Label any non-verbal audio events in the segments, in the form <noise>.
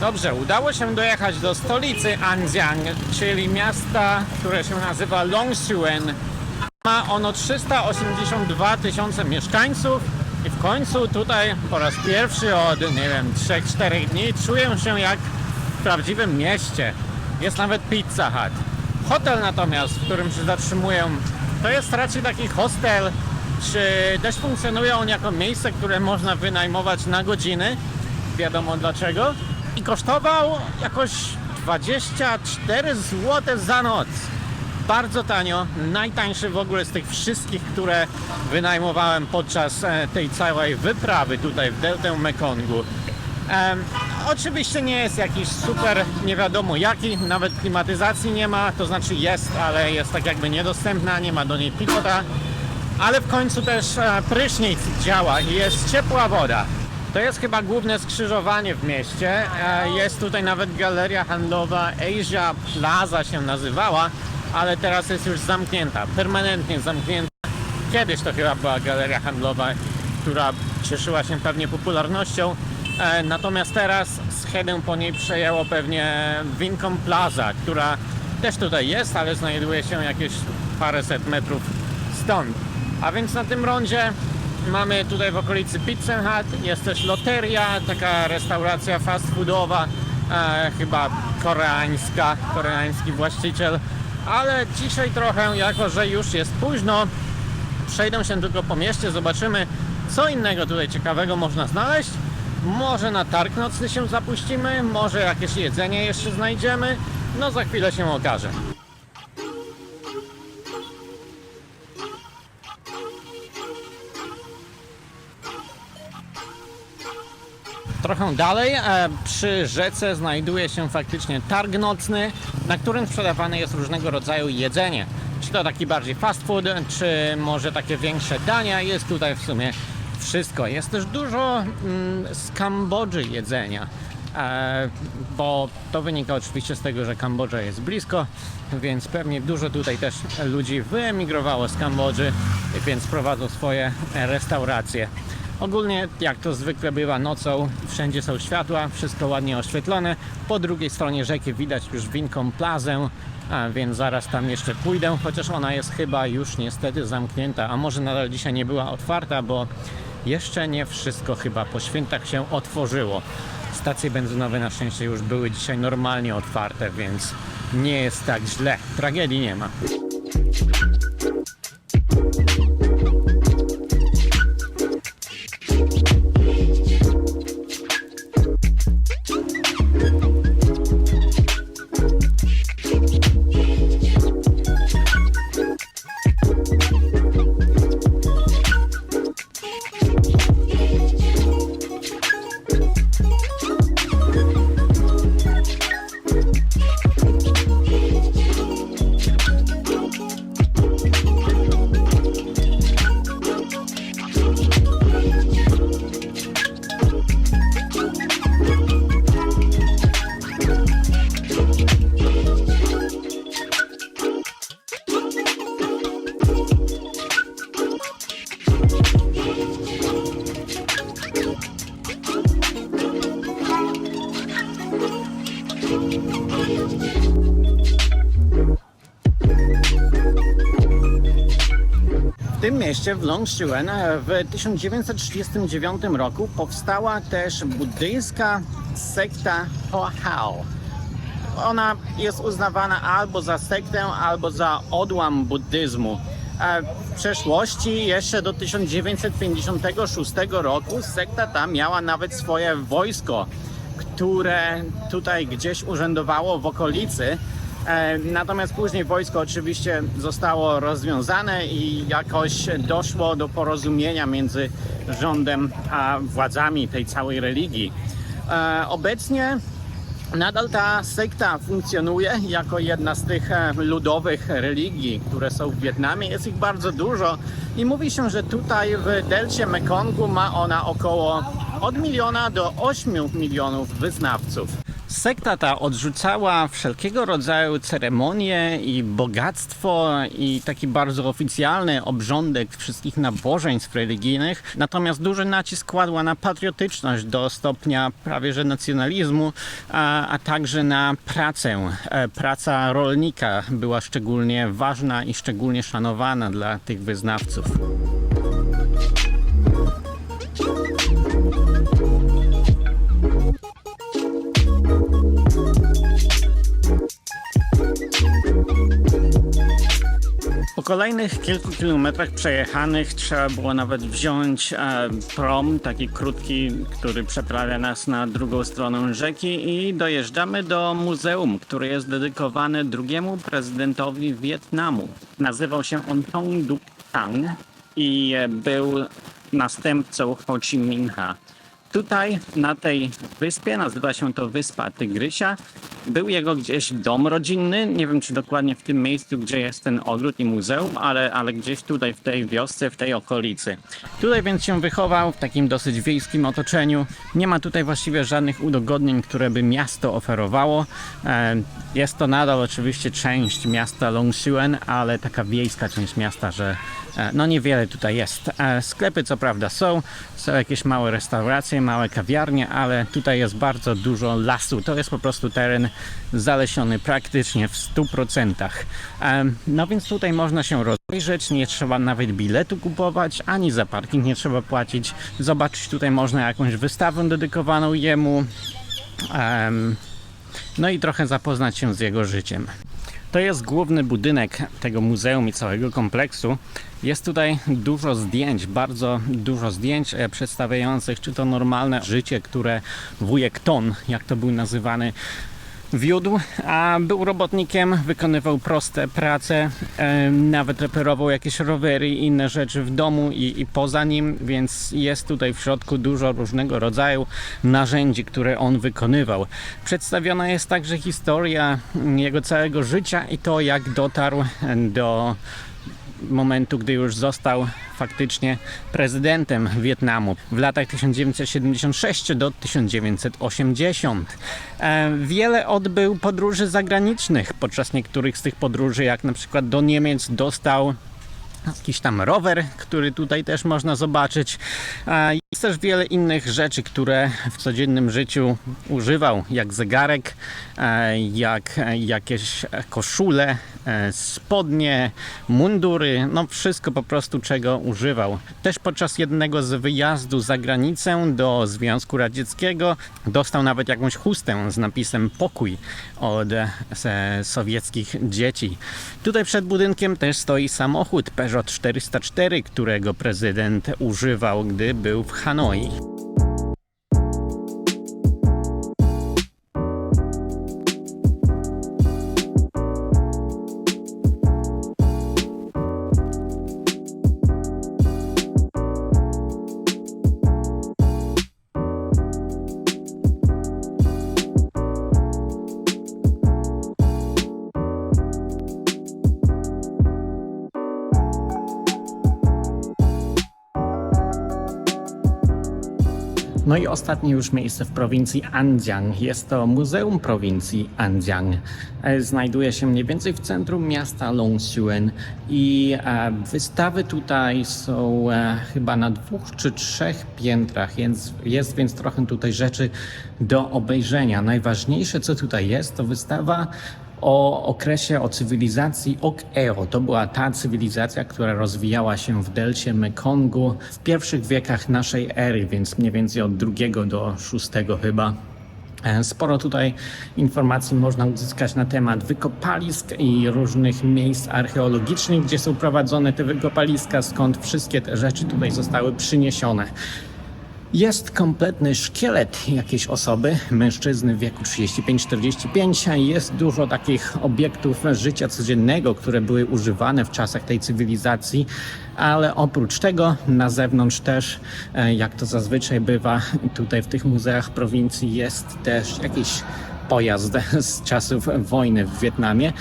Dobrze, udało się dojechać do stolicy Anjiang, czyli miasta, które się nazywa Longsuen. Ma ono 382 tysiące mieszkańców i w końcu tutaj po raz pierwszy od, nie wiem, 3-4 dni czuję się jak w prawdziwym mieście. Jest nawet Pizza Hut. Hotel natomiast, w którym się zatrzymuję, to jest raczej taki hostel, czy też funkcjonuje on jako miejsce, które można wynajmować na godziny, wiadomo dlaczego, i kosztował jakoś 24 zł za noc bardzo tanio, najtańszy w ogóle z tych wszystkich, które wynajmowałem podczas e, tej całej wyprawy tutaj w deltę Mekongu. Oczywiście nie jest jakiś super nie wiadomo jaki, nawet klimatyzacji nie ma, to znaczy jest, ale jest tak jakby niedostępna, nie ma do niej pilota, ale w końcu też e, prysznic działa i jest ciepła woda. To jest chyba główne skrzyżowanie w mieście. E, Jest tutaj nawet galeria handlowa Asia Plaza się nazywała, ale teraz jest już zamknięta, permanentnie zamknięta. Kiedyś to chyba była galeria handlowa, która cieszyła się pewnie popularnością. E, Natomiast teraz schedę po niej przejęło pewnie Vincom Plaza, która też tutaj jest, ale znajduje się jakieś paręset metrów stąd. A więc na tym rondzie mamy tutaj w okolicy Pizza Hut, jest też loteria, taka restauracja fast foodowa, e, chyba koreańska, koreański właściciel. Ale dzisiaj trochę, jako że już jest późno, przejdę się tylko po mieście, zobaczymy co innego tutaj ciekawego można znaleźć. Może na targ nocny się zapuścimy, może jakieś jedzenie jeszcze znajdziemy. No za chwilę się okaże. Trochę dalej e, przy rzece znajduje się faktycznie targ nocny, na którym sprzedawane jest różnego rodzaju jedzenie. Czy to taki bardziej fast food, czy może takie większe dania. Jest tutaj w sumie wszystko. Jest też dużo mm, z Kambodży jedzenia. E, bo to wynika oczywiście z tego, że Kambodża jest blisko, więc pewnie dużo tutaj też ludzi wyemigrowało z Kambodży, więc prowadzą swoje restauracje. Ogólnie, jak to zwykle bywa nocą, wszędzie są światła, wszystko ładnie oświetlone. Po drugiej stronie rzeki widać już Winką Plazę, a więc zaraz tam jeszcze pójdę, chociaż ona jest chyba już niestety zamknięta, a może nadal dzisiaj nie była otwarta, bo jeszcze nie wszystko chyba po świętach się otworzyło. Stacje benzynowe na szczęście już były dzisiaj normalnie otwarte, więc nie jest tak źle. Tragedii nie ma. Tym mieście, w Longshuan, w 1939 roku powstała też buddyjska sekta Hohao. Ona jest uznawana albo za sektę, albo za odłam buddyzmu. A W przeszłości, jeszcze do 1956 roku, sekta ta miała nawet swoje wojsko, które tutaj gdzieś urzędowało w okolicy. E, Natomiast później wojsko oczywiście zostało rozwiązane i jakoś doszło do porozumienia między rządem a władzami tej całej religii. E, Obecnie nadal ta sekta funkcjonuje jako jedna z tych e, ludowych religii, które są w Wietnamie. Jest ich bardzo dużo i mówi się, że tutaj w delcie Mekongu ma ona około od miliona do 8 milionów wyznawców. Sekta ta odrzucała wszelkiego rodzaju ceremonie i bogactwo i taki bardzo oficjalny obrządek wszystkich nabożeństw religijnych, natomiast duży nacisk kładła na patriotyczność do stopnia prawie że nacjonalizmu, a, a także na pracę. E, Praca rolnika była szczególnie ważna i szczególnie szanowana dla tych wyznawców. Kolejnych kilku kilometrach przejechanych trzeba było nawet wziąć e, prom, taki krótki, który przeprawia nas na drugą stronę rzeki i dojeżdżamy do muzeum, które jest dedykowane drugiemu prezydentowi Wietnamu. Nazywał się on Tong Duc Tang i był następcą Ho Chi Minha. Tutaj na tej wyspie, nazywa się to Wyspa Tygrysia, był jego gdzieś dom rodzinny. Nie wiem, czy dokładnie w tym miejscu, gdzie jest ten ogród i muzeum, ale, ale gdzieś tutaj w tej wiosce, w tej okolicy. Tutaj więc się wychował w takim dosyć wiejskim otoczeniu. Nie ma tutaj właściwie żadnych udogodnień, które by miasto oferowało. E, Jest to nadal oczywiście część miasta Longsuen, ale taka wiejska część miasta, że e, no niewiele tutaj jest. E, Sklepy co prawda są, są jakieś małe restauracje, małe kawiarnie, ale tutaj jest bardzo dużo lasu. To jest po prostu teren zalesiony praktycznie w 100%. Em, No więc tutaj można się rozejrzeć, nie trzeba nawet biletu kupować, ani za parking nie trzeba płacić. Zobaczyć tutaj można jakąś wystawę dedykowaną jemu. Em, No i trochę zapoznać się z jego życiem. To jest główny budynek tego muzeum i całego kompleksu. Jest tutaj dużo zdjęć, bardzo dużo zdjęć e, przedstawiających czy to normalne życie, które wujek Ton, jak to był nazywany, wiódł, a był robotnikiem, wykonywał proste prace, e, nawet reperował jakieś rowery i inne rzeczy w domu i, i poza nim, więc jest tutaj w środku dużo różnego rodzaju narzędzi, które on wykonywał. Przedstawiona jest także historia jego całego życia i to, jak dotarł do momentu, gdy już został faktycznie prezydentem Wietnamu w latach 1976 do 1980. E, Wiele odbył podróży zagranicznych. Podczas niektórych z tych podróży, jak na przykład do Niemiec, dostał jakiś tam rower, który tutaj też można zobaczyć. Jest też wiele innych rzeczy, które w codziennym życiu używał, jak zegarek, e, jak e, jakieś koszule, e, spodnie, mundury, no wszystko po prostu czego używał. Też podczas jednego z wyjazdów za granicę do Związku Radzieckiego dostał nawet jakąś chustę z napisem pokój od sowieckich dzieci. Tutaj przed budynkiem też stoi samochód Peugeot 404, którego prezydent używał, gdy był w Hanoi. No i ostatnie już miejsce w prowincji Anjiang. Jest to Muzeum Prowincji Anjiang. E, Znajduje się mniej więcej w centrum miasta Longsuen i e, wystawy tutaj są e, chyba na dwóch czy trzech piętrach, więc jest więc trochę tutaj rzeczy do obejrzenia. Najważniejsze co tutaj jest to wystawa o okresie, o cywilizacji Ok-Eo. To była ta cywilizacja, która rozwijała się w delcie Mekongu w pierwszych wiekach naszej ery, więc mniej więcej od drugiego do szóstego chyba. E, Sporo tutaj informacji można uzyskać na temat wykopalisk i różnych miejsc archeologicznych, gdzie są prowadzone te wykopaliska, skąd wszystkie te rzeczy tutaj zostały przyniesione. Jest kompletny szkielet jakiejś osoby, mężczyzny w wieku 35-45. Jest dużo takich obiektów życia codziennego, które były używane w czasach tej cywilizacji, ale oprócz tego na zewnątrz też, e, jak to zazwyczaj bywa tutaj w tych muzeach prowincji, jest też jakiś pojazd <laughs> z czasów wojny w Wietnamie.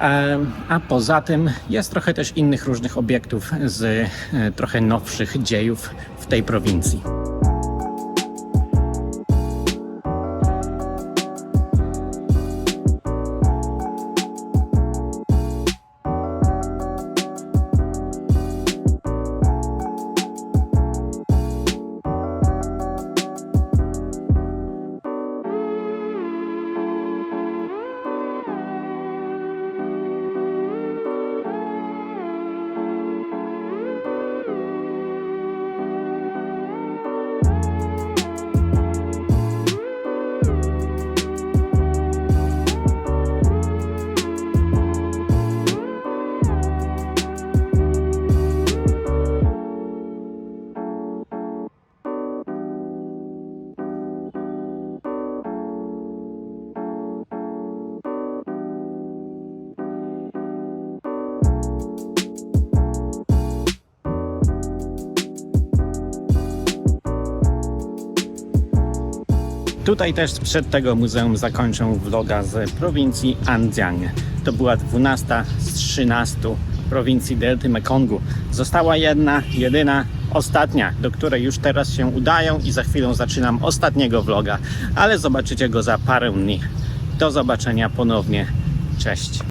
E, A poza tym jest trochę też innych różnych obiektów z e, trochę nowszych dziejów w tej prowincji. Tutaj też sprzed tego muzeum zakończę vloga z prowincji Anjiang. To była 12 z 13 prowincji Delty Mekongu. Została jedna, jedyna, ostatnia, do której już teraz się udają i za chwilę zaczynam ostatniego vloga, ale zobaczycie go za parę dni. Do zobaczenia ponownie. Cześć.